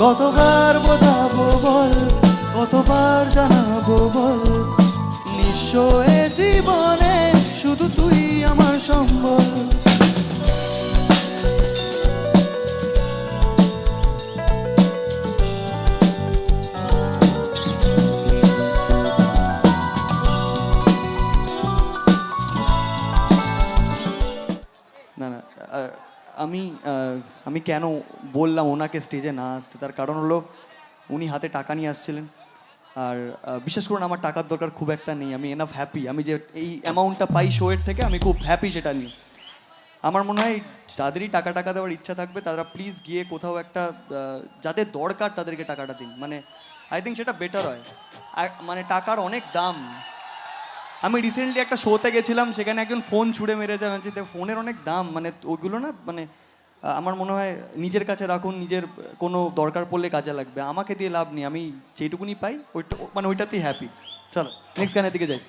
কতবার বোঝাবো বল কতবার জানাব বল? নিঃস্ব জীবনে শুধু তুই আমার সম্বল। না না আমি আমি কেন বললাম ওনাকে স্টেজে না আসতে? তার কারণ হলো উনি হাতে টাকা নিয়ে আসছিলেন। আর বিশেষ করুন আমার টাকার দরকার খুব একটা নেই। আমি এনাফ হ্যাপি আমি যে এই অ্যামাউন্টটা পাই শোয়ের থেকে, আমি খুব হ্যাপি সেটা নিয়ে। আমার মনে হয় যাদেরই টাকা টাকা দেওয়ার ইচ্ছা থাকবে, তারা প্লিজ গিয়ে কোথাও একটা যাদের দরকার তাদেরকে টাকাটা দিন। মানে আই থিঙ্ক সেটা বেটার হয়। মানে টাকার অনেক দাম। আমি রিসেন্টলি একটা শোতে গেছিলাম, সেখানে একজন ফোন ছুঁড়ে মেরেছে, আমি যে ফোনের অনেক দাম মানে ওইগুলো না মানে আমার মনে হয় নিজের কাছে রাখুন, নিজের কোনো দরকার পড়লে কাজে লাগবে। আমাকে দিয়ে লাভ নেই, আমি যেটুকুনি পাই, ওইটা মানে ওইটাতেই হ্যাপি চলো নেক্সট গানের দিকে যাই।